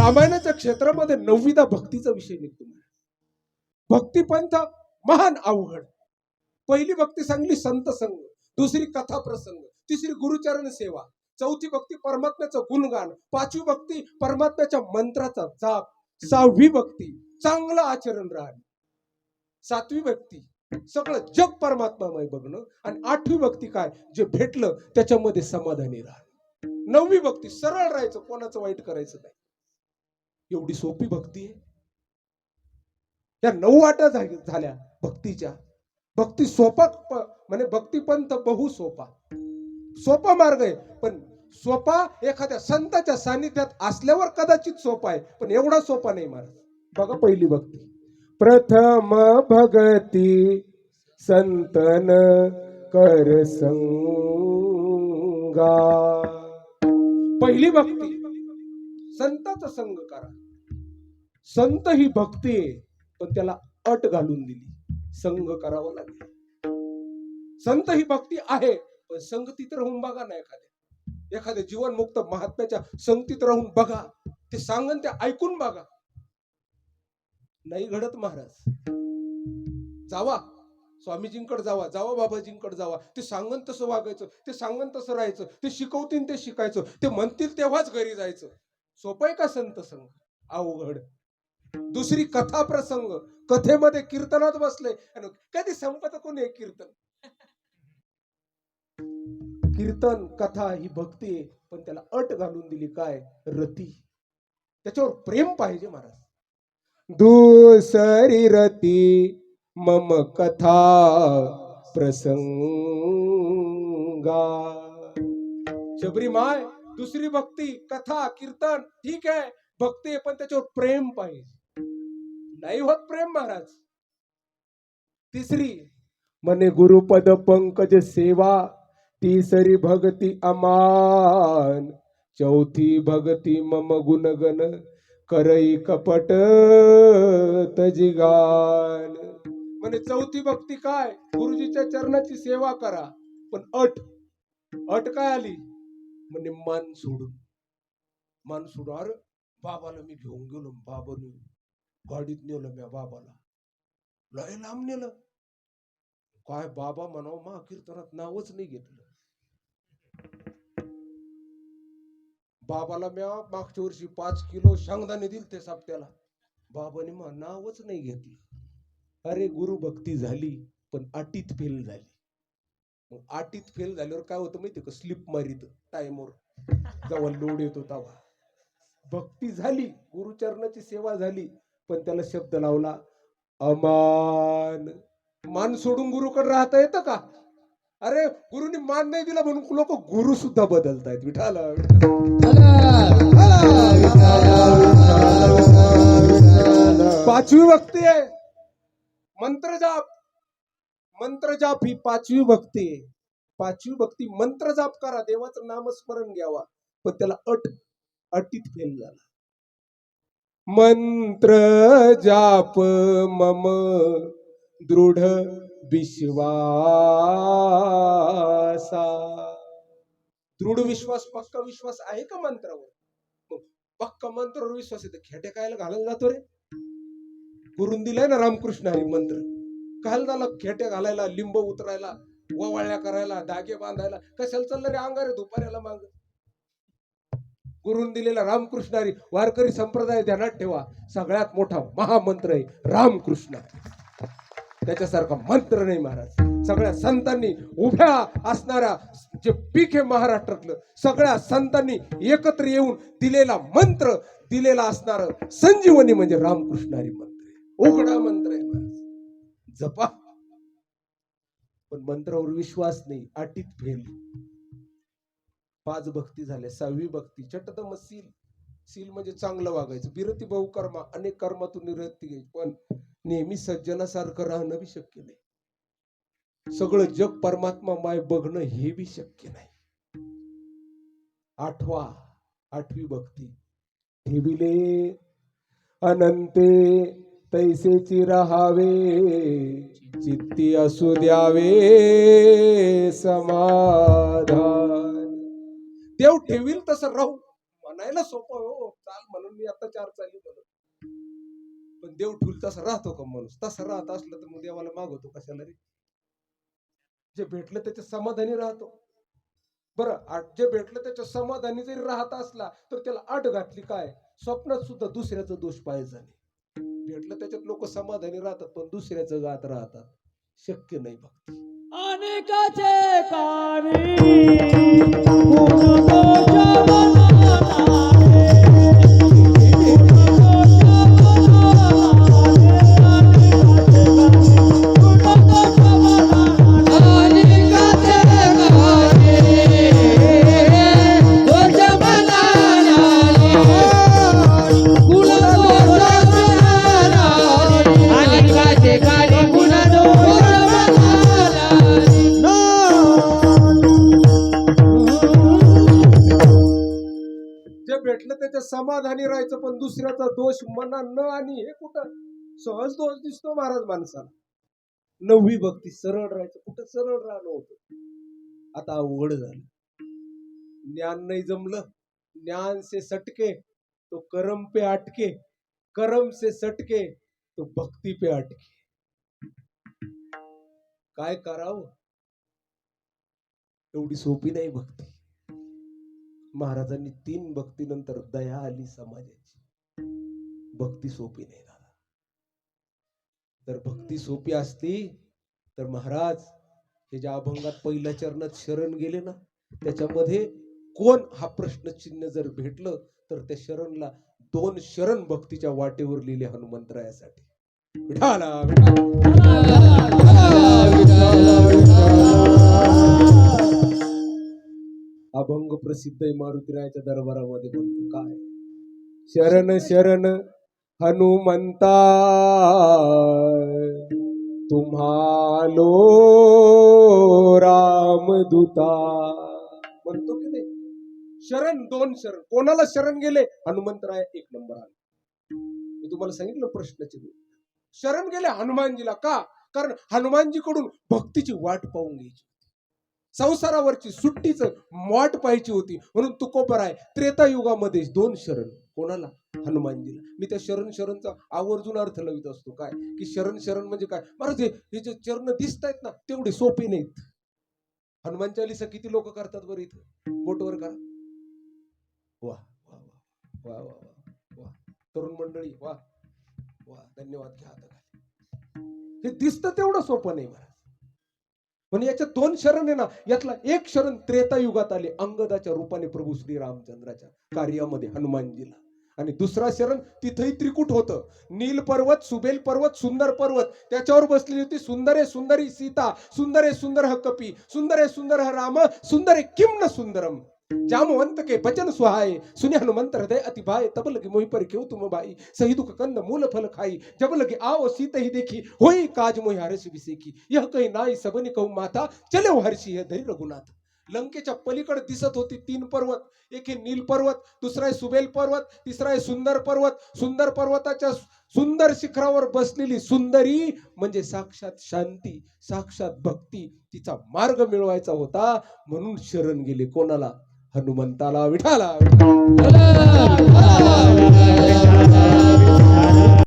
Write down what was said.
रामायणाच्या क्षेत्रामध्ये नववीदा भक्तीचा विषय निघतो भक्तीपंथ महान अवघड. पहिली भक्ती सांगली संत संग दुसरी कथा प्रसंग तिसरी गुरुचरण सेवा चौथी भक्ती परमात्म्याचं गुणगान पाचवी भक्ती परमात्म्याच्या मंत्राचा जाप सहावी भक्ती चांगलं आचरण राहणे. सातवी भक्ती सगळं जग परमात्मामय बघणं आणि आठवी भक्ती काय? जे भेटलं त्याच्यामध्ये समाधानी राहणं. नववी भक्ती सरळ राहायचं कोणाचं वाईट करायचं नाही. एवढी सोपी भक्ती आहे? या नऊ वाटा झाल्या भक्तीच्या. भक्ती सोपा म्हणजे म्हणे भक्तीपंथ बहु सोपा. सोपा मार्ग आहे. पण सोपा एखाद्या संताच्या सानिध्यात असल्यावर कदाचित सोपा आहे. पण एवढा सोपा नाही महाराज बघा पहिली भक्ती. प्रथम भगती संतन कर संगा. पहिली भक्ती. संताचा संग करा. संत ही भक्ती आहे पण त्याला अट घालून दिली. संग करावा लागेल. संत ही भक्ती आहे पण संगतीत राहून बघा ना एखाद्या एखाद्या जीवनमुक्त महात्म्याच्या संगतीत राहून बघा. ते सांगन ते ऐकून बघा. नाही घडत महाराज. जावा. स्वामीजींकडे जावा. जावा बाबाजींकडे जावा. ते सांगन तसं वागायचं ते सांगन तसं राहायचं ते शिकवतील ते शिकायचं ते म्हणतील तेव्हाच घरी जायचं. सोपं आहे का संत संग अवघड. दुसरी कथा प्रसंग. कथेमध्ये कीर्तनात बसले. कधी संपत कोणी कीर्तन? कीर्तन कथा ही भक्ती आहे. पण त्याला अट घालून दिली काय? रती. त्याच्यावर प्रेम पाहिजे महाराज. दुसरी रती मम कथा प्रसंगा. शबरी माय दुसरी भक्ती कथा कीर्तन ठीक आहे. भक्ती पण त्याच्यावर प्रेम पाहिजे. नाही होत प्रेम महाराज. तिसरी म्हणे गुरुपद पंकज सेवा तिसरी भगती अमान चौथी भगती मम गुणगण करई कपट तजिगान. म्हणे चौथी भक्ती काय? गुरुजीच्या चरणाची सेवा करा. पण अट अट काय आली? म्हणजे मन सोडून. मन सोडून अरे बाबाला मी घेऊन गेलो बाबाने गाडीत नेलं म्या बाबाला. लय लांब नेलं. काय बाबा म्हणावं मा कीर्तनात नावच नाही घेतलं. बाबाला म्या मागच्या वर्षी पाच किलो शांगदाने दिल ते साप्त्याला बाबाने मग नावच नाही घेतलं. अरे गुरु भक्ती झाली पण अटीत फेल झाली. मग आटीत फेल झाल्यावर काय होतं माहिती का? स्लिप मारित टायमवर. जेव्हा लोड येतो तेव्हा. भक्ती झाली गुरुचरणाची सेवा झाली पण त्याला शब्द लावला अमान. मान सोडून गुरुकडे राहता येतं का? अरे गुरुनी मान नाही दिला म्हणून लोक गुरु सुद्धा बदलतायत विठाल पाचवी भक्ती आहे. मंत्र जाप मंत्र जाप ही पाचवी भक्ती आहे. पाचवी भक्ती मंत्र जाप करा देवाचं नामस्मरण घ्यावा. पण त्याला अट अटीत फेल झाला. मंत्र जाप मम दृढ विश्वासा. दृढ विश्वास पक्का विश्वास आहे का मंत्रावर? मग पक्का मंत्रावर विश्वास आहे खेटे कायला घालायला जातो रे. करून दिलाय ना रामकृष्ण हरी मंत्र. काल झाला खेटे घालायला लिंब उतरायला ववाळ्या करायला धागे बांधायला. कशाला चाललं रे अंगारे दुपाऱ्याला माग? गुरुन दिलेला रामकृष्णारी वारकरी संप्रदाय ध्यानात ठेवा. सगळ्यात मोठा महामंत्र आहे रामकृष्ण. त्याच्यासारखा मंत्र नाही महाराज. सगळ्या संतांनी उभ्या असणाऱ्या जे पीक आहे महाराष्ट्रातलं सगळ्या संतांनी एकत्र येऊन दिलेला मंत्र दिलेला असणार संजीवनी म्हणजे रामकृष्णारी मंत्र उघडा मंत्र आहे महाराज. जपा. पण मंत्रावर विश्वास नाही अटीत फेल. पाच भक्ती झाल्या सहावी भक्ती छटतम सील सील म्हणजे चांगलं वागायचं. बिरती बहुकर्मा अनेक कर्मातून निरती घ्यायची. पण नेहमी सज्जनासारखं राहणं बी शक्य नाही. सगळं जग परमात्मा माय बघणं हे बी शक्य नाही. आठवा आठवी भक्ती. ठेविले अनंते तैसेची राहावे चित्ती असू द्यावे समाधान. देव ठेवील तसं राहू. म्हणायला सोपं हो. चाल म्हणून मी आता चार चालू म्हणून. पण देव ठेवल तसा राहतो का माणूस? तसा राहत असलं तर मग देवाला मागवतो कशाला रे? जे भेटलं त्याच्या समाधानी राहतो. बरं आठ- जे भेटलं त्याच्या समाधानी जरी राहत असला तर त्याला आट घातली काय? स्वप्नात सुद्धा दुसऱ्याचा दोष पाहायचा नाही भेटलं त्याच्यात लोक समाधानी राहतात पण दुसऱ्याचं गात राहतात. शक्य नाही भक्ती. কাছে কারি समाधानी राहायचं पण दुसऱ्याचा दोष मना न आणि हे कुठं? सहज दोष दिसतो महाराज माणसाला. नववी भक्ती सरळ राहायचं कुठं सरळ राहणं होतं? आता अवघड झालं. ज्ञान नाही जमलं ज्ञान से सटके तो करम पे अटके. करम से सटके तो भक्ती पे अटके. काय करावं? एवढी सोपी नाही भक्ती. महाराजांनी तीन भक्तीनंतर दया आली समाजाची. भक्ती सोपी नाही दादा. तर भक्ती सोपी असती तर महाराज हे ज्या अभंगात पहिल्या चरणात शरण गेले ना त्याच्यामध्ये कोण हा प्रश्न चिन्ह जर भेटलं तर त्या शरणला दोन शरण भक्तीच्या वाटेवर लिहिले हनुमंतरायासाठी. विठाला विठाला अभंग प्रसिद्ध आहे मारुतीरायाच्या दरबारामध्ये. म्हणतो काय? शरण शरण हनुमंता तुम्हालो रामदूता म्हणतो की नाही? शरण दोन शरण. कोणाला शरण गेले? हनुमंतराय एक नंबर आले. मी तुम्हाला सांगितलं प्रश्नाचे शरण गेले हनुमानजीला. का? कारण हनुमानजीकडून भक्तीची वाट पाहून घ्यायची. संसारावरची सुट्टीच मॉट पाहायची होती. म्हणून तुकोपर आहे त्रेतायुगामध्ये दोन शरण. कोणाला? हनुमानजीला. मी त्या शरण शरणचा आवर्जून अर्थ लावित असतो. काय? की शरण शरण म्हणजे काय? महाराज हे जे चरण दिसत आहेत ना तेवढे सोपे नाहीत. हनुमान चालीसा किती लोक करतात बरं इथं? बोटवर करा. वा वा वा वा वा वा वा. तरुण मंडळी वा वा. धन्यवाद घ्या आता. हे दिसतं तेवढं सोपं नाही महाराज. पण याच्या दोन शरण आहे ना यातला एक शरण त्रेता युगात आले अंगदाच्या रूपाने प्रभू श्री रामचंद्राच्या कार्यामध्ये हनुमानजीला. आणि दुसरा शरण तिथेही त्रिकूट होतं. नील पर्वत सुबेल पर्वत सुंदर पर्वत त्याच्यावर बसलेली होती सुंदरे सुंदरी सीता सुंदरे सुंदर ह कपी सुंदरे सुंदर ह राम सुंदरे किम न सुंदरम. जामवंत के बचन सुहाय सुने हनुमंत हृदय अति भाए तब लगे मोहि पर क्यों तुम भाई सही दुख कंद मूल फल खाई जब लगे आओ सीत ही देखी होई काज मोहि हर्ष विसेखी यह कही नाई सबनी कहू माता चले हर्षी है धरी रघुनाथ लंकेच्या पलीकडे दिसत होती तीन पर्वत एक हे नील पर्वत दुसरा आहे सुबेल पर्वत तिसरा आहे सुंदर पर्वत सुंदर पर्वताच्या सुंदर शिखरावर बसलेली सुंदरी म्हणजे साक्षात शांती साक्षात भक्ती तिचा मार्ग मिळवायचा होता म्हणून शरण गेले कोणाला हनुमंताला विठाला